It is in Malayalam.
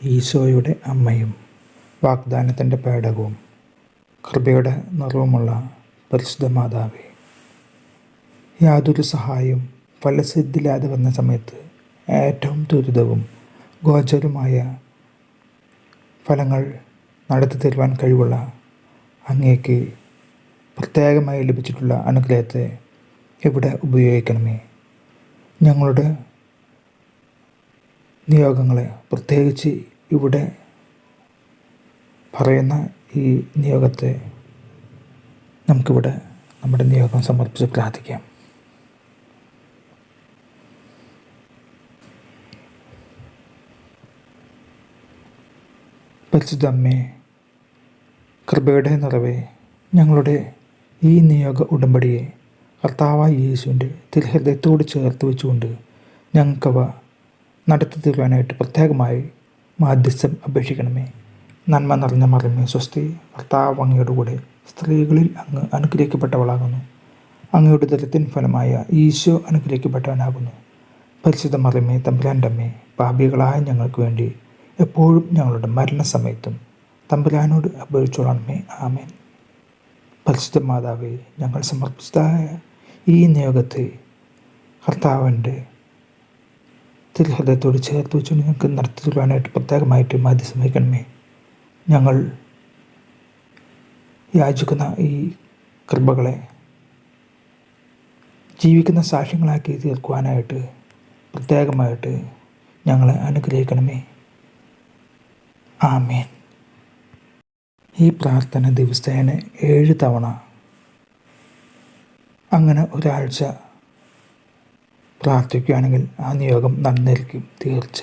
ഈശോയുടെ അമ്മയും വാഗ്ദാനത്തിന്റെ പേടകവും കൃപയുടെ നിറവുമുള്ള പരിശുദ്ധ മാതാവേ യാതൊരു സഹായവും ഫലസിദ്ധിയില്ലാതെ വന്ന സമയത്ത് ഏറ്റവും ദുരിതവും ഗോചരമായ ഫലങ്ങൾ നടത്തി തരുവാൻ കഴിവുള്ള അങ്ങേക്ക് പ്രത്യേകമായി ലഭിച്ചിട്ടുള്ള അനുഗ്രഹത്തെ എവിടെ ഉപയോഗിക്കണമേ. ഞങ്ങളുടെ നിയോഗങ്ങളെ പ്രത്യേകിച്ച് ഇവിടെ പറയുന്ന ഈ നിയോഗത്തെ നമുക്കിവിടെ നമ്മുടെ നിയോഗം സമർപ്പിച്ച് പ്രാർത്ഥിക്കാം. പരിശുദ്ധമ്മേ കൃപയുടെ നിറവേ ഞങ്ങളുടെ ഈ നിയോഗ ഉടമ്പടിയെ കർത്താവായ യേശുവിന്റെ തിരുഹൃദയത്തോട് ചേർത്ത് വെച്ചുകൊണ്ട് ഞങ്ങൾക്കവ നടത്തി തീർക്കാനായിട്ട് പ്രത്യേകമായി മാധ്യസ്ഥം അപേക്ഷിക്കണമേ. നന്മ നിറഞ്ഞ മറിമേ സ്വസ്തി. ഭർത്താവ് അങ്ങയുടെ കൂടെ സ്ത്രീകളിൽ അങ്ങ് അനുഗ്രഹിക്കപ്പെട്ടവളാകുന്നു. അങ്ങയുടെ ദരത്തിൻ ഫലമായ ഈശോ അനുഗ്രഹിക്കപ്പെട്ടവനാകുന്നു. പരിശുദ്ധ മറിമേ തമ്പുരാന്റെ അമ്മേ പാപികളായ ഞങ്ങൾക്ക് വേണ്ടി എപ്പോഴും ഞങ്ങളുടെ മരണസമയത്തും തമ്പുരാനോട് അപേക്ഷിച്ചോളണമേ. ആമേൻ. പരിശുദ്ധ മാതാവേ ഞങ്ങൾ സമർപ്പിച്ചതായ ഈ നിയോഗത്തെ കർത്താവിന്റെ തിരുഹൃദയത്തോട് ചേർത്ത് വെച്ച് ഞങ്ങൾക്ക് നടത്തി തരുവാനായിട്ട് പ്രത്യേകമായിട്ട് വഹിക്കണമേ ഞങ്ങൾ യാചിക്കുന്ന ഈ കൃപകളെ ജീവിക്കുന്ന സാക്ഷ്യങ്ങളാക്കി തീർക്കുവാനായിട്ട് പ്രത്യേകമായിട്ട് ഞങ്ങളെ അനുഗ്രഹിക്കണമേ. ആമേൻ. ഈ പ്രാർത്ഥന ദിവസേന ഏഴ് തവണ അങ്ങനെ ഒരാഴ്ച പ്രാർത്ഥിക്കുകയാണെങ്കിൽ ആ നിയോഗം നടന്നിരിക്കും തീർച്ച.